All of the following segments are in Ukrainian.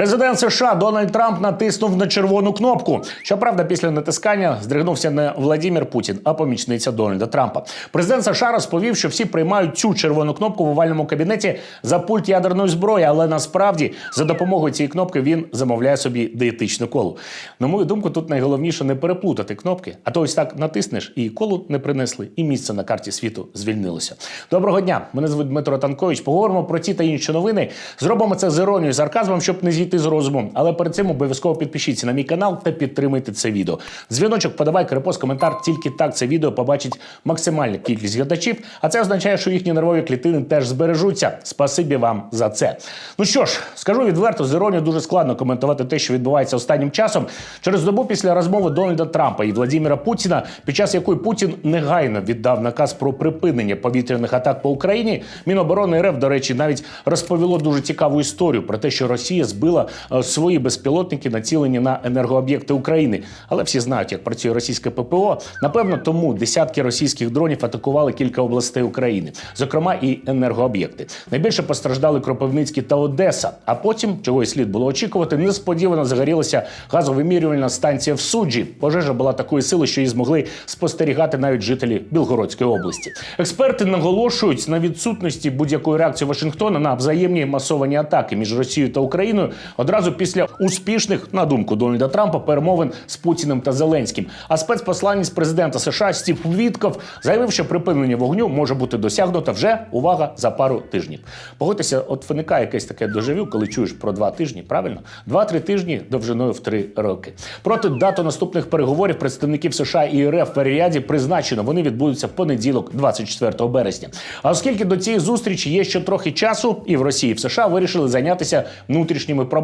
Президент США Дональд Трамп натиснув на червону кнопку. Щоправда, після натискання здригнувся не Владімір Путін, а помічниця Дональда Трампа. Президент США розповів, що всі приймають цю червону кнопку в овальному кабінеті за пульт ядерної зброї, але насправді за допомогою цієї кнопки він замовляє собі диетичну колу. На мою думку, тут найголовніше не переплутати кнопки, а то ось так натиснеш і колу не принесли, і місце на карті світу звільнилося. Доброго дня! Мене звуть Дмитро Танкович. Поговоримо про ті та інші новини. Зробимо це з іронією, сарказмом, щоб не зійти з розуму. Але перед цим обов'язково підпишіться на мій канал та підтримайте це відео. Дзвіночок, подавай репост, коментар. Тільки так це відео побачить максимальна кількість глядачів. А це означає, що їхні нервові клітини теж збережуться. Спасибі вам за це. Ну що ж, скажу відверто, з іронією дуже складно коментувати те, що відбувається останнім часом. Через добу після розмови Дональда Трампа і Владіміра Путіна, під час якої Путін негайно віддав наказ про припинення повітряних атак по Україні. Міноборони РФ, до речі, навіть розповіло дуже цікаву історію про те, що Росія збила е, свої безпілотники, націлені на енергооб'єкти України. Але всі знають, як працює російське ППО. Напевно, тому десятки російських дронів атакували кілька областей України, зокрема і енергооб'єкти. Найбільше постраждали Кропивницький та Одеса. А потім, чого й слід було очікувати, несподівано загорілася газовимірювальна станція в суджі. Пожежа була такої сили, що її змогли спостерігати навіть жителі Білгородської області. Експерти наголошують на відсутності будь-якої реакції Вашингтона на взаємні масовані атаки між Росією та Україною одразу після успішних, на думку Дональда Трампа, перемовин з Путіним та Зеленським. А спецпосланець президента США Стів Вітков заявив, що припинення вогню може бути досягнуто вже увага за пару тижнів. Погодьтеся, от виникає якесь таке дежавю, коли чуєш про два тижні. Правильно, два-три тижні довжиною в три роки. Проти дату наступних переговорів представників США і РФ в Ріаді призначено. Вони відбудуться в понеділок, 24 березня. А оскільки до цієї зустрічі є ще трохи часу, і в Росії і в США вирішили зайнятися внутрішніми проблемами.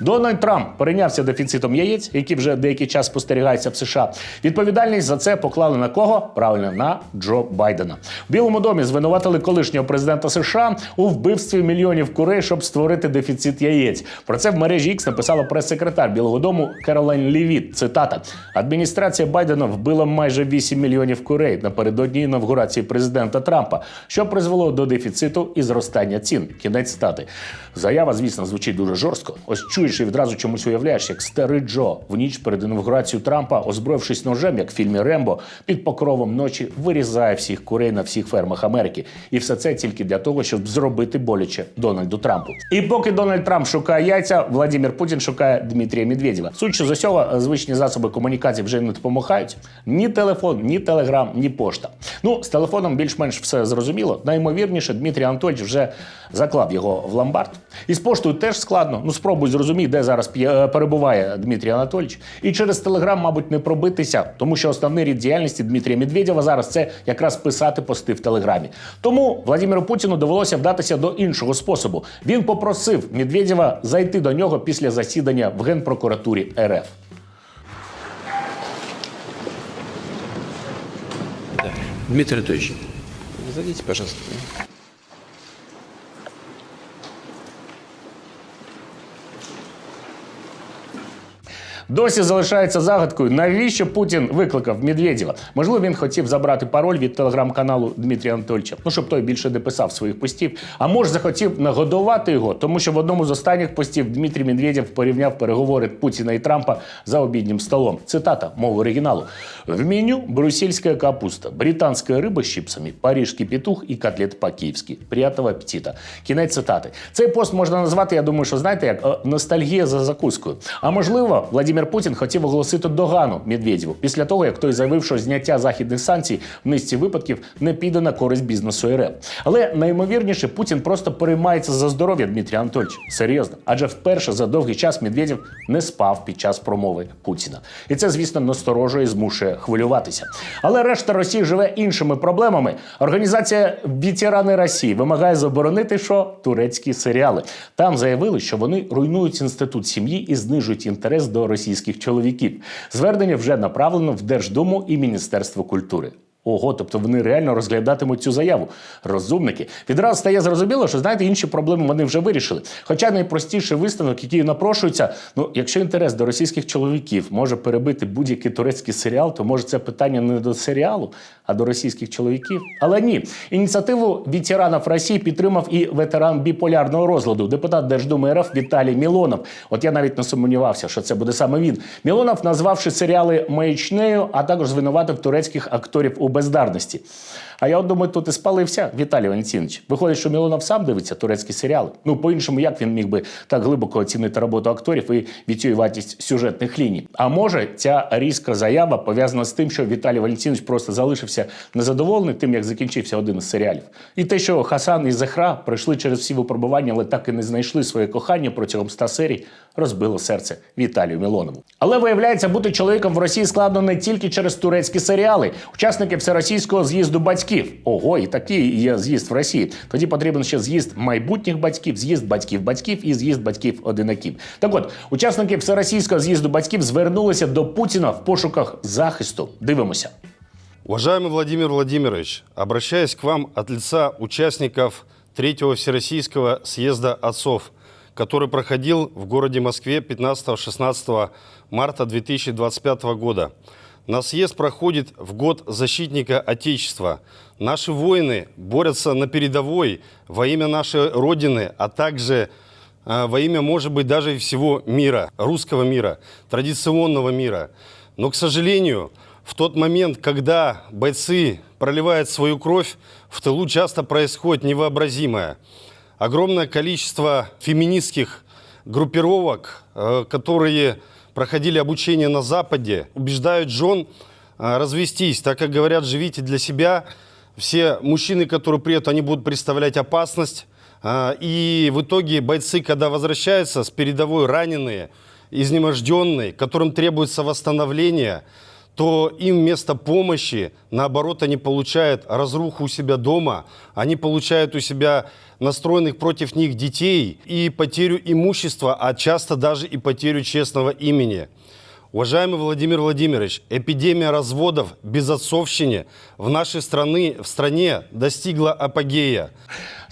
Дональд Трамп перейнявся дефіцитом яєць, які вже деякий час спостерігаються в США. Відповідальність за це поклали на кого? Правильно, на Джо Байдена. В Білому домі звинуватили колишнього президента США у вбивстві мільйонів курей, щоб створити дефіцит яєць. Про це в мережі X написала прес-секретар Білого Дому Керолайн Лівіт. Цитата: адміністрація Байдена вбила майже 8 мільйонів курей напередодні інавгурації президента Трампа, що призвело до дефіциту і зростання цін. Кінець стати. Заява, звісно, звучить дуже жорстко. Ось чуєш і відразу чомусь уявляєш, як старий Джо в ніч перед інавгурацією Трампа, озброївшись ножем, як в фільмі Рембо, під покровом ночі вирізає всіх курей на всіх фермах Америки. І все це тільки для того, щоб зробити боляче Дональду Трампу. І поки Дональд Трамп шукає яйця, Владимир Путін шукає Дмитрія Медведєва. Судячи з усього, звичні засоби комунікації вже не допомагають. Ні телефон, ні телеграм, ні пошта. Ну, з телефоном більш-менш все зрозуміло. Наймовірніше, Дмитрій Анатольович вже заклав його в ломбард. І з поштою теж складно. Ну спробуй зрозумій, де зараз е, перебуває Дмитрій Анатольович. І через телеграм, мабуть, не пробитися, тому що основний рід діяльності Дмитрія Медведєва зараз це якраз писати пости в телеграмі. Тому Владимиру Путіну довелося вдатися до іншого способу. Він попросив Медведєва зайти до нього після засідання в генпрокуратурі РФ. Дмитрий Анатольевич, зайдите, пожалуйста. Досі залишається загадкою, навіщо Путін викликав Медведєва. Можливо, він хотів забрати пароль від телеграм-каналу Дмитрія Анатольовича, ну щоб той більше не писав своїх постів. А може захотів нагодувати його, тому що в одному з останніх постів Дмитрій Медведєв порівняв переговори Путіна і Трампа за обіднім столом. Цитата мову оригіналу: в меню брюссельская капуста, британская рыба с чипсами, парижский петух і котлет по-київськи. Приятного аппетита. Кінець цитати. Цей пост можна назвати, я думаю, що знаєте, як ностальгія за закускою. А можливо, Владимир Путін хотів оголосити догану Медведєву після того, як той заявив, що зняття західних санкцій в низці випадків не піде на користь бізнесу РФ. Але найімовірніше, Путін просто переймається за здоров'я Дмитрія Анатольовича. Серйозно, адже вперше за довгий час Медведєв не спав під час промови Путіна. І це, звісно, насторожує і змушує хвилюватися. Але решта Росії живе іншими проблемами. Організація Ветерани Росії вимагає заборонити що турецькі серіали. Там заявили, що вони руйнують інститут сім'ї і знижують інтерес до російських чоловіків. Звернення вже направлено в Держдуму і Міністерство культури. Ого, тобто вони реально розглядатимуть цю заяву. Розумники. Відразу стає зрозуміло, що знаєте, інші проблеми вони вже вирішили. Хоча найпростіший висновок, який напрошується, ну якщо інтерес до російських чоловіків може перебити будь-який турецький серіал, то може це питання не до серіалу, а до російських чоловіків. Але ні, ініціативу ветеранів Росії підтримав і ветеран біполярного розладу, депутат Держдуми РФ Віталій Мілонов. От я навіть не сумнівався, що це буде саме він. Мілонов, назвавши серіали маячнею, а також звинуватив турецьких акторів у бездарності. А я от думаю, тут і спалився Віталій Валентинович. Виходить, що Мілонов сам дивиться турецькі серіали. Ну, по-іншому, як він міг би так глибоко оцінити роботу акторів і відчуюватість сюжетних ліній? А може, ця різка заява пов'язана з тим, що Віталій Валентинович просто залишився незадоволений тим, як закінчився один із серіалів. І те, що Хасан і Захра пройшли через всі випробування, але так і не знайшли своє кохання протягом ста серій, розбило серце Віталію Мілонову. Але виявляється, бути чоловіком в Росії складно не тільки через турецькі серіали. Учасники всеросійського з'їзду батьків. Ого, і такий є з'їзд в Росії. Тоді потрібен ще з'їзд майбутніх батьків, з'їзд батьків батьків і з'їзд батьків одинаків. Так от, учасники всеросійського з'їзду батьків звернулися до Путіна в пошуках захисту. Дивимося. Уважаемый Владимир Владимирович, обращаясь к вам от лица участников Третьего Всероссийского съезда отцов, который проходил в городе Москве 15-16 марта 2025 года. На съезд проходит в год защитника Отечества. Наши воины борются на передовой во имя нашей Родины, а также э, во имя, может быть, даже всего мира, русского мира, традиционного мира. Но, к сожалению, в тот момент, когда бойцы проливают свою кровь, в тылу часто происходит невообразимое. Огромное количество феминистских группировок, э, которые проходили обучение на Западе, убеждают жен э, развестись, так как говорят, живите для себя. Все мужчины, которые приедут, они будут представлять опасность. А, И в итоге бойцы, когда возвращаются с передовой раненые, изнеможденные, которым требуется восстановление, то им вместо помощи, наоборот, они получают разруху у себя дома, они получают у себя настроенных против них детей и потерю имущества, а часто даже и потерю честного имени. Уважаемый Владимир Владимирович, эпидемия разводов, безотцовщине в нашей страны, в стране достигла апогея.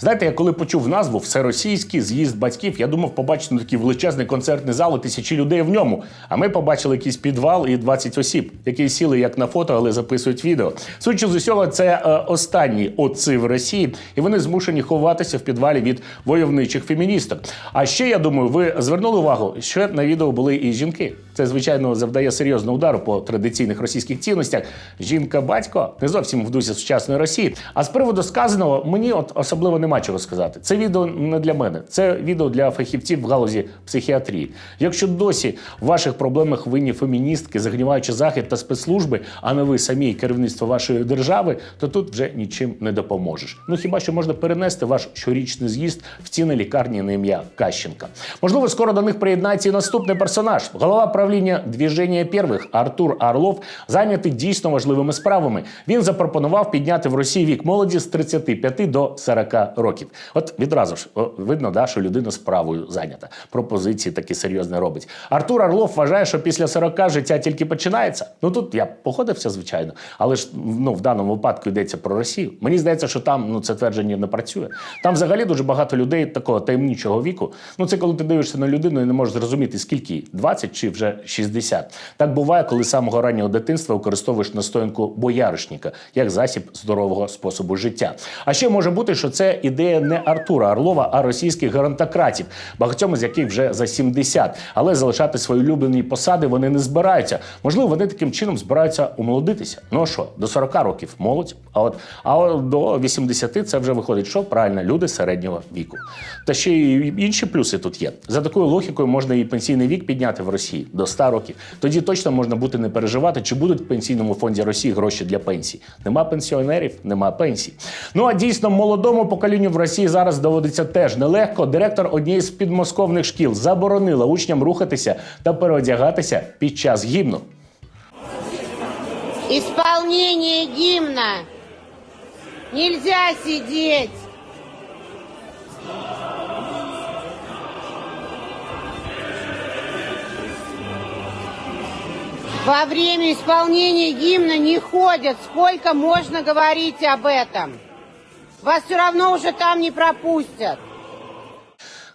Знаєте, я коли почув назву Всеросійський з'їзд батьків, я думав побачити такий величезний концертний зал і тисячі людей в ньому. А ми побачили якийсь підвал і 20 осіб, які сіли як на фото, але записують відео. Судячи з усього, це е, останні отці в Росії, і вони змушені ховатися в підвалі від войовничих феміністок. А ще я думаю, ви звернули увагу, що на відео були і жінки. Це звичайно завдає серйозного удару по традиційних російських цінностях. Жінка-батько не зовсім в дусі сучасної Росії. А з приводу сказаного мені от особливо нема чого сказати. Це відео не для мене, це відео для фахівців в галузі психіатрії. Якщо досі в ваших проблемах винні феміністки, загніваючи захід та спецслужби, а не ви самі керівництво вашої держави, то тут вже нічим не допоможеш. Ну хіба що можна перенести ваш щорічний з'їзд в ціни лікарні на ім'я Кащенка? Можливо, скоро до них приєднається і наступний персонаж, голова правління двіження первих Артур Орлов, зайнятий дійсно важливими справами. Він запропонував підняти в Росії вік молоді з 35 до 40 років. От відразу ж видно, да, що людина справою зайнята. Пропозиції такі серйозні робить. Артур Орлов вважає, що після 40 життя тільки починається. Ну тут я походився, звичайно, але ж ну в даному випадку йдеться про Росію. Мені здається, що там ну це твердження не працює. Там взагалі дуже багато людей такого таємничого віку. Ну це коли ти дивишся на людину і не можеш зрозуміти, скільки їй, 20 чи вже 60. Так буває, коли з самого раннього дитинства використовуєш настоянку бояришника як засіб здорового способу життя. А ще може бути, що це ідея не Артура Орлова, а російських геронтократів, багатьом з яких вже за 70. Але залишати свої улюблені посади вони не збираються. Можливо, вони таким чином збираються умолодитися. Ну що, до 40 років молодь, а от а до 80 це вже виходить, що правильно, люди середнього віку. Та ще й інші плюси тут є. За такою логікою можна і пенсійний вік підняти в Росії до 100 років. Тоді точно можна бути не переживати, чи будуть в пенсійному фонді Росії гроші для пенсій. Нема пенсіонерів, нема пенсій. Ну а дійсно молодому поколінню в Росії зараз доводиться теж нелегко. Директор однієї з підмосковних шкіл заборонила учням рухатися та переодягатися під час гімну. Исполнение гимна. Нельзя сидеть. во время исполнения гимна не ходят. Сколько можно говорить об этом? Вас все равно уже там не пропустят.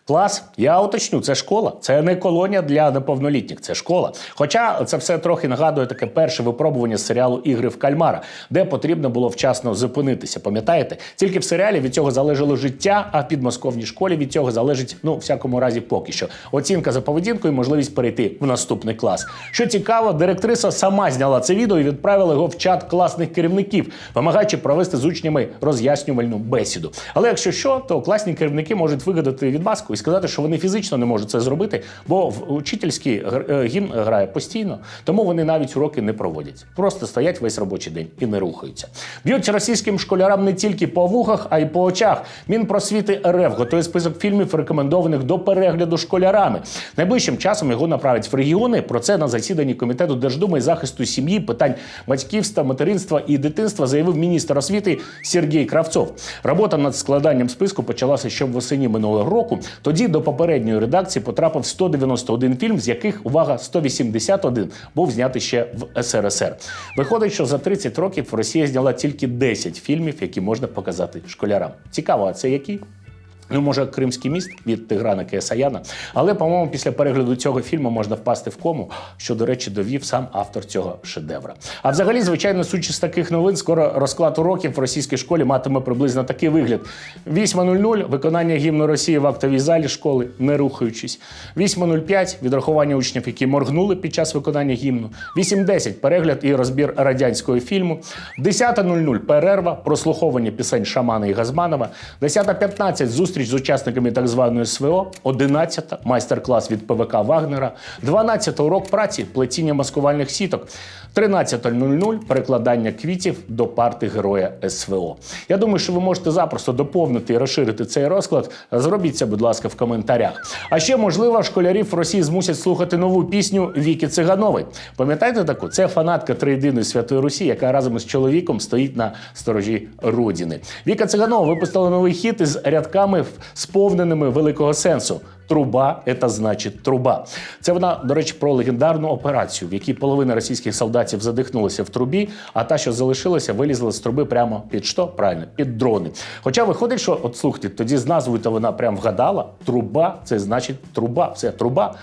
Клас, я уточню, це школа. Це не колонія для неповнолітніх, це школа. Хоча це все трохи нагадує таке перше випробування з серіалу Ігри в кальмара, де потрібно було вчасно зупинитися. Пам'ятаєте? Тільки в серіалі від цього залежало життя, а в підмосковній школі від цього залежить, ну, всякому разі, поки що. Оцінка за поведінкою можливість перейти в наступний клас. Що цікаво, директриса сама зняла це відео і відправила його в чат класних керівників, вимагаючи провести з учнями роз'яснювальну бесіду. Але якщо що, то класні керівники можуть вигадати відмазку і сказати, що вони фізично не можуть це зробити, бо в учительський е, гімн грає постійно, тому вони навіть уроки не проводять. Просто стоять весь робочий день і не рухаються. Б'ють російським школярам не тільки по вухах, а й по очах. Мінпросвіти РФ готує список фільмів, рекомендованих до перегляду школярами. Найближчим часом його направлять в регіони. Про це на засіданні комітету Держдуми і захисту сім'ї, питань батьківства, материнства і дитинства заявив міністр освіти Сергій Кравцов. Робота над складанням списку почалася ще восені минулого року. Тоді до попередньої редакції потрапив 191 фільм, з яких увага 181 був знятий ще в СРСР. Виходить, що за 30 років Росія зняла тільки 10 фільмів, які можна показати школярам. Цікаво, а це які? Ну, може, Кримський міст від Тиграна Кесаяна. Але, по-моєму, після перегляду цього фільму можна впасти в кому, що, до речі, довів сам автор цього шедевра. А взагалі, звичайно, суть з таких новин, скоро розклад уроків в російській школі матиме приблизно такий вигляд: 8.00 виконання гімну Росії в актовій залі школи, не рухаючись. 8.05 відрахування учнів, які моргнули під час виконання гімну. 8.10 перегляд і розбір радянського фільму. 10.00 перерва, прослуховування пісень Шамана і Газманова. 10.15 зустріч з учасниками так званої СВО. 11 майстер-клас від ПВК Вагнера. 12 урок праці, плетіння маскувальних сіток. 13.00 перекладання квітів до парти героя СВО. Я думаю, що ви можете запросто доповнити і розширити цей розклад. Зробіть це, будь ласка, в коментарях. А ще, можливо, школярів в Росії змусять слухати нову пісню Віки Циганової. Пам'ятаєте таку? Це фанатка триєдиної святої Русі, яка разом із чоловіком стоїть на сторожі Родини. Віка Циганова випустила новий хіт із рядками, сповненими великого сенсу. Труба це значить труба. Це вона, до речі, про легендарну операцію, в якій половина російських солдатів задихнулася в трубі, а та, що залишилася, вилізла з труби прямо під що? Правильно, під дрони. Хоча виходить, що от слухайте, тоді з назвою то вона прям вгадала. Труба це значить труба. Все труба.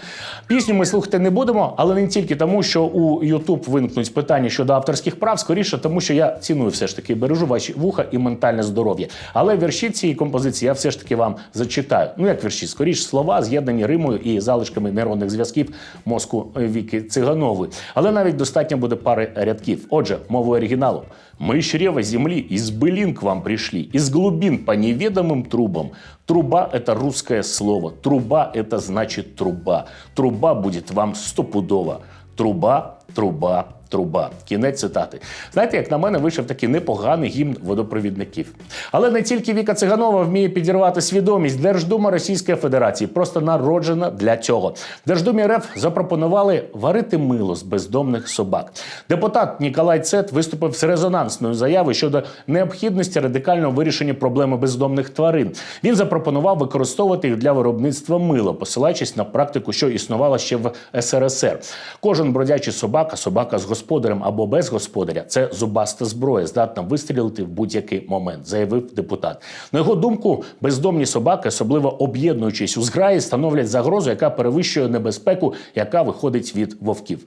Пісню ми слухати не будемо, але не тільки тому, що у YouTube виникнуть питання щодо авторських прав, скоріше тому, що я ціную все ж таки, бережу ваші вуха і ментальне здоров'я. Але вірші цієї композиції я все ж таки вам зачитаю. Ну як вірші, скоріш слова, з'єднані римою і залишками нейронних зв'язків мозку Віки Циганової. Але навіть достатньо буде пари рядків. Отже, мовою оригіналу. Мы из чрева земли, из былин к вам пришли, из глубин по неведомым трубам. Труба – это русское слово. Труба – это значит труба. Труба будет вам стопудово. Труба, труба, труба. Кінець цитати. Знаєте, як на мене вийшов такий непоганий гімн водопровідників. Але не тільки Віка Циганова вміє підірвати свідомість. Держдума Російської Федерації просто народжена для цього. Держдумі РФ запропонували варити мило з бездомних собак. Депутат Ніколай Цет виступив з резонансною заявою щодо необхідності радикального вирішення проблеми бездомних тварин. Він запропонував використовувати їх для виробництва мила, посилаючись на практику, що існувала ще в СРСР. Кожен бродячий собака, собака з господарем або без господаря це зубаста зброя, здатна вистрілити в будь-який момент, заявив депутат. На його думку, бездомні собаки, особливо об'єднуючись у зграї, становлять загрозу, яка перевищує небезпеку, яка виходить від вовків.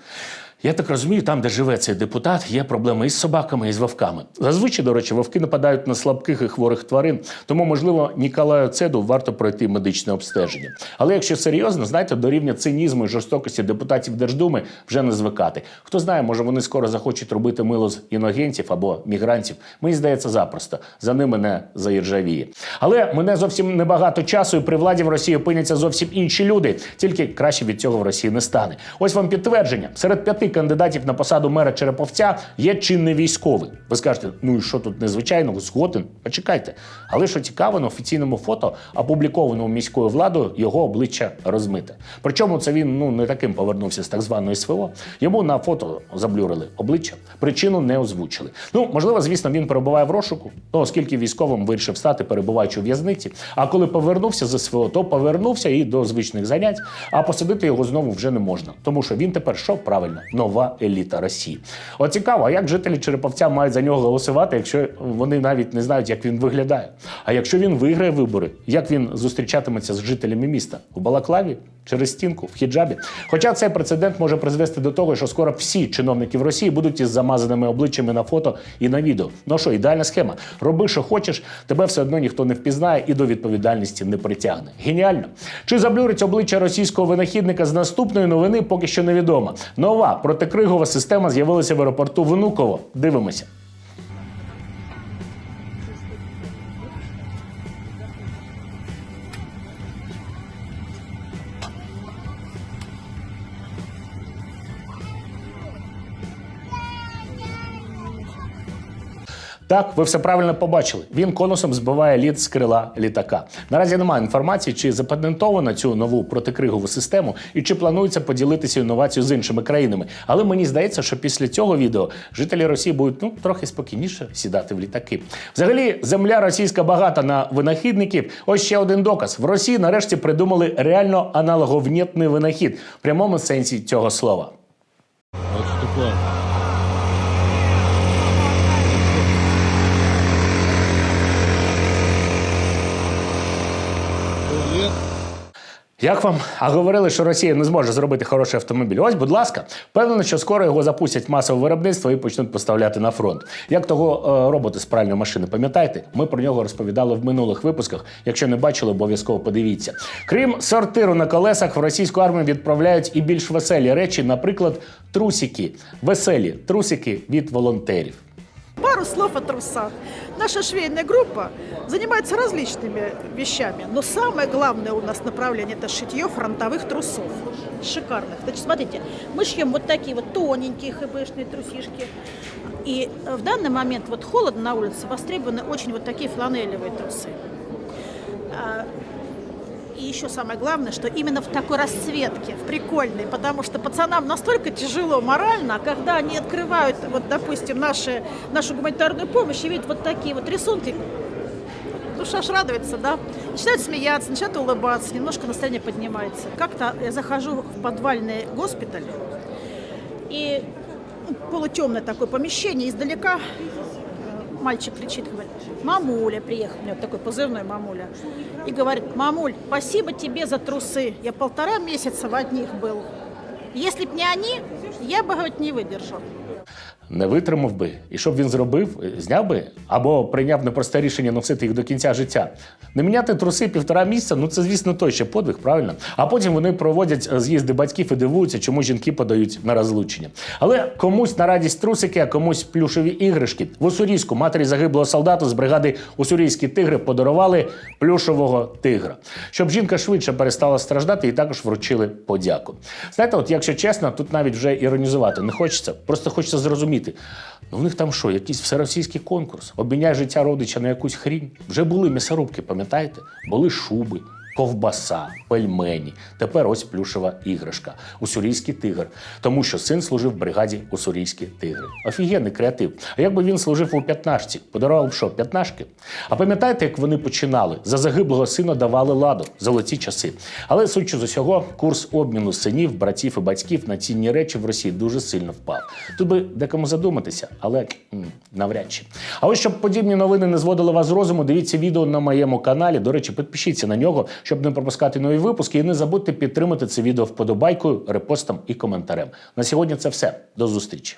Я так розумію, там, де живе цей депутат, є проблеми із собаками, і з вовками. Зазвичай, до речі, вовки нападають на слабких і хворих тварин, тому, можливо, Ніколаю Цеду варто пройти медичне обстеження. Але якщо серйозно, знаєте, до рівня цинізму і жорстокості депутатів Держдуми вже не звикати. Хто знає, може вони скоро захочуть робити мило з іногентів або мігрантів. Мені здається, запросто за ними не заіржавіє. Але мене зовсім небагато часу, і при владі в Росії опиняться зовсім інші люди. Тільки краще від цього в Росії не стане. Ось вам підтвердження: серед п'яти кандидатів на посаду мера Череповця є чинний військовий. Ви скажете, ну і що тут незвичайного? Згоден? Почекайте. Але що цікаво, на офіційному фото, опублікованому міською владою, його обличчя розмите. Причому це він ну не таким повернувся з так званої СВО. Йому на фото заблюрили обличчя. Причину не озвучили. Ну можливо, звісно, він перебуває в розшуку. Ну, оскільки військовим вирішив стати, перебуваючи у в'язниці. А коли повернувся з СВО, то повернувся і до звичних занять. А посадити його знову вже не можна, тому що він тепер що правильно нова еліта Росії. От цікаво, як жителі Череповця мають за нього голосувати, якщо вони навіть не знають, як він виглядає? А якщо він виграє вибори, як він зустрічатиметься з жителями міста? У Балаклаві? Через стінку в хіджабі. Хоча цей прецедент може призвести до того, що скоро всі чиновники в Росії будуть із замазаними обличчями на фото і на відео. Ну що, ідеальна схема. Роби, що хочеш, тебе все одно ніхто не впізнає і до відповідальності не притягне. Геніально. Чи заблюрить обличчя російського винахідника з наступної новини, поки що невідомо. Нова протикригова система з'явилася в аеропорту Внуково. Дивимося. Так, ви все правильно побачили. Він конусом збиває лід з крила літака. Наразі немає інформації, чи запатентовано цю нову протикригову систему і чи планується поділитися інновацією з іншими країнами. Але мені здається, що після цього відео жителі Росії будуть ну трохи спокійніше сідати в літаки. Взагалі, земля російська багата на винахідників. Ось ще один доказ: в Росії нарешті придумали реально аналоговнєтний винахід в прямому сенсі цього слова. Вот что Як вам? А говорили, що Росія не зможе зробити хороший автомобіль. Ось, будь ласка, впевнено, що скоро його запустять масове виробництво і почнуть поставляти на фронт. Як того е, робота з пральної машини, пам'ятаєте? Ми про нього розповідали в минулих випусках. Якщо не бачили, обов'язково подивіться. Крім сортиру на колесах, в російську армію відправляють і більш веселі речі, наприклад, трусики. Веселі трусики від волонтерів. Пару слов о трусах. Наша швейная группа занимается различными вещами, но самое главное у нас направление – это шитье фронтовых трусов. Шикарных. Значит, смотрите, мы шьем вот такие вот тоненькие хбшные трусишки. И э, в данный момент вот холодно на улице, востребованы очень вот такие фланелевые трусы. И еще самое главное, что именно в такой расцветке, в прикольной, потому что пацанам настолько тяжело морально, а когда они открывают, вот, допустим, наши, нашу гуманитарную помощь и видят вот такие вот рисунки, душа ж радуется, да? Начинают смеяться, начинают улыбаться, немножко настроение поднимается. Как-то я захожу в подвальный госпиталь, и ну, полутемное такое помещение, издалека мальчик кричит, говорит, мамуля приехал, у него такой позывной мамуля, и говорит, мамуль, спасибо тебе за трусы, я полтора месяца в одних был. Если б не они, я бы, говорит, не выдержал. Не витримав би, і що б він зробив? Зняв би або прийняв непросте рішення носити їх до кінця життя. Не міняти труси півтора місяця, ну це звісно той ще подвиг, правильно? А потім вони проводять е, з'їзди батьків і дивуються, чому жінки подають на розлучення. Але комусь на радість трусики, а комусь плюшеві іграшки. В Уссурійську матері загиблого солдата з бригади Уссурійські тигри подарували плюшевого тигра. Щоб жінка швидше перестала страждати, і також вручили подяку. Знаєте, от якщо чесно, тут навіть вже іронізувати не хочеться. Просто хочеться зрозуміти. Ну, в них там що, якийсь всеросійський конкурс? Обміняй життя родича на якусь хрінь. Вже були м'ясорубки, пам'ятаєте? Були шуби, ковбаса, пельмені. Тепер ось плюшева іграшка. Уссурійський тигр. Тому що син служив в бригаді Уссурійські тигри. Офігенний креатив. А якби він служив у п'ятнашці, подарував б що, п'ятнашки? А пам'ятаєте, як вони починали? За загиблого сина давали ладу, золоті часи. Але судячи з усього, курс обміну синів, братів і батьків на цінні речі в Росії дуже сильно впав. Тут би декому задуматися, але м, навряд чи. А ось щоб подібні новини не зводили вас з розуму, дивіться відео на моєму каналі. До речі, підпишіться на нього, щоб не пропускати нові випуски. І не забудьте підтримати це відео вподобайкою, репостом і коментарем. На сьогодні це все. До зустрічі.